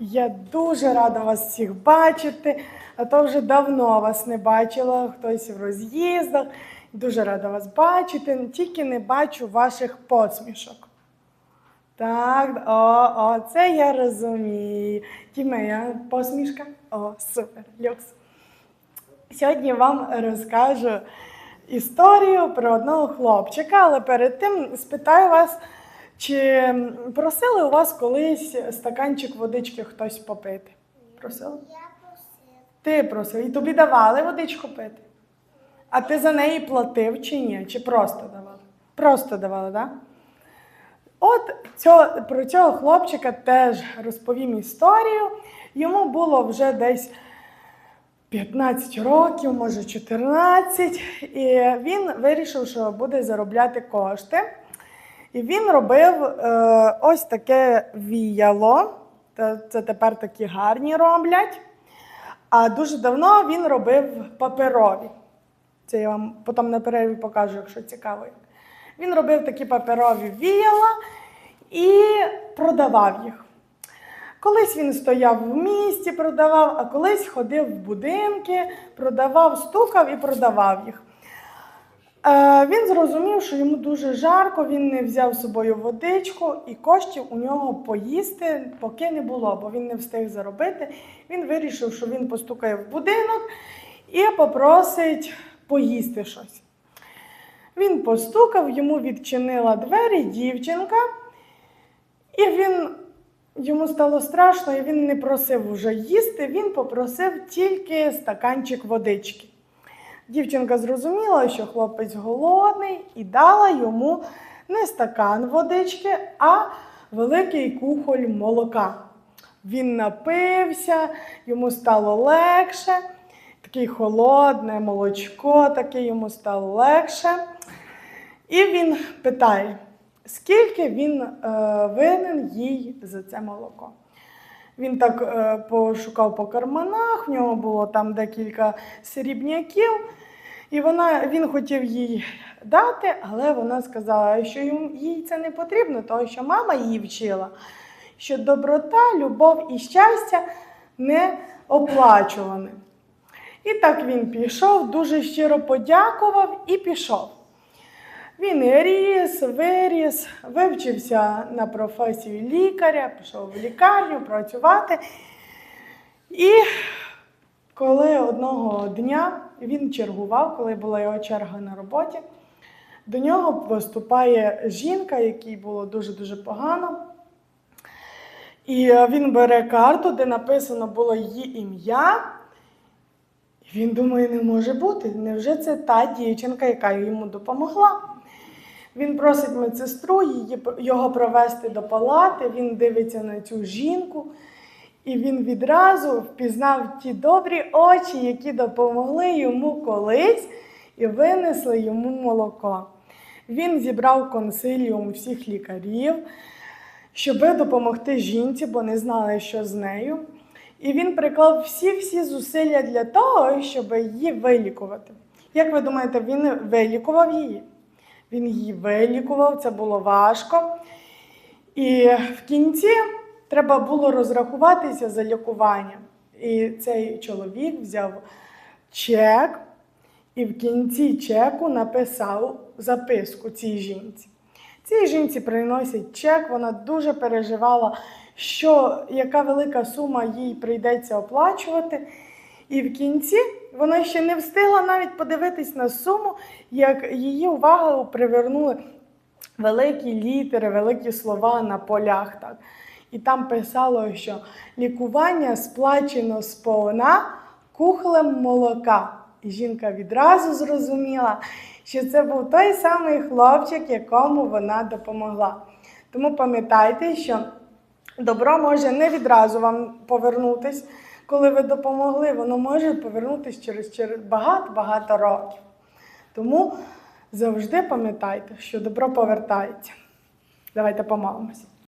Я дуже рада вас всіх бачити, а то вже давно вас не бачила, хтось в роз'їздах. Дуже рада вас бачити, тільки не бачу ваших посмішок. Так, о, о, це я розумію. Тімея, посмішка? О, супер, люкс. Сьогодні вам розкажу історію про одного хлопчика, але перед тим спитаю вас, чи просили у вас колись стаканчик водички хтось попити? Просили? Я просив. Ти просив, і тобі давали водичку пити? А ти за неї платив чи ні? Чи просто давали? Просто давали, так? Да? От цього, про цього хлопчика теж розповім історію. Йому було вже десь 15 років, може 14, і він вирішив, що буде заробляти кошти. І він робив е, ось таке віяло. Це тепер такі гарні роблять. А дуже давно він робив паперові. Це я вам потім на перерві покажу, якщо цікаво. Він робив такі паперові віяла і продавав їх. Колись він стояв в місті, продавав, а колись ходив в будинки, продавав, стукав і продавав їх. Е, він зрозумів, що йому дуже жарко, він не взяв з собою водичку, і коштів у нього поїсти поки не було, бо він не встиг заробити. Він вирішив, що він постукає в будинок і попросить поїсти щось. Він постукав, йому відчинила двері дівчинка, і він йому стало страшно, і він не просив вже їсти, він попросив тільки стаканчик водички. Дівчинка зрозуміла, що хлопець голодний, і дала йому не стакан водички, а великий кухоль молока. Він напився, йому стало легше, таке холодне молочко, таке йому стало легше. І він питає, скільки він е, винен їй за це молоко. Він так е, пошукав по карманах, в нього було там декілька срібняків, і вона, він хотів їй дати, але вона сказала, що йому- їй це не потрібно, тому що мама її вчила, що доброта, любов і щастя не оплачуване. І так він пішов, дуже щиро подякував і пішов. Він ріс, виріс, вивчився на професію лікаря, пішов в лікарню працювати. І коли одного дня він чергував, коли була його черга на роботі, до нього поступає жінка, якій було дуже-дуже погано. І е, він бере карту, де написано було її ім'я. Він думає, не може бути. Невже це та дівчинка, яка йому допомогла? Він просить медсестру її, його провести до палати, він дивиться на цю жінку, і він відразу впізнав ті добрі очі, які допомогли йому колись і винесли йому молоко. Він зібрав консиліум всіх лікарів, щоб допомогти жінці, бо не знали, що з нею. І він приклав всі-всі зусилля для того, щоб її вилікувати. Як ви думаєте, він вилікував її? Він її вилікував, це було важко. І в кінці треба було розрахуватися за лікування. І цей чоловік взяв чек і в кінці чеку написав записку цій жінці. Цій жінці приносять чек, вона дуже переживала, що яка велика сума їй прийдеться оплачувати. І в кінці вона ще не встигла навіть подивитись на суму, як її увагу привернули великі літери, великі слова на полях. Так. І там писало, що лікування сплачено сповна кухлем молока. І жінка відразу зрозуміла, що це був той самий хлопчик, якому вона допомогла. Тому пам'ятайте, що добро може не відразу вам повернутись, коли ви допомогли, воно може повернутися через, через багато-багато років. Тому завжди пам'ятайте, що добро повертається. Давайте помолимося.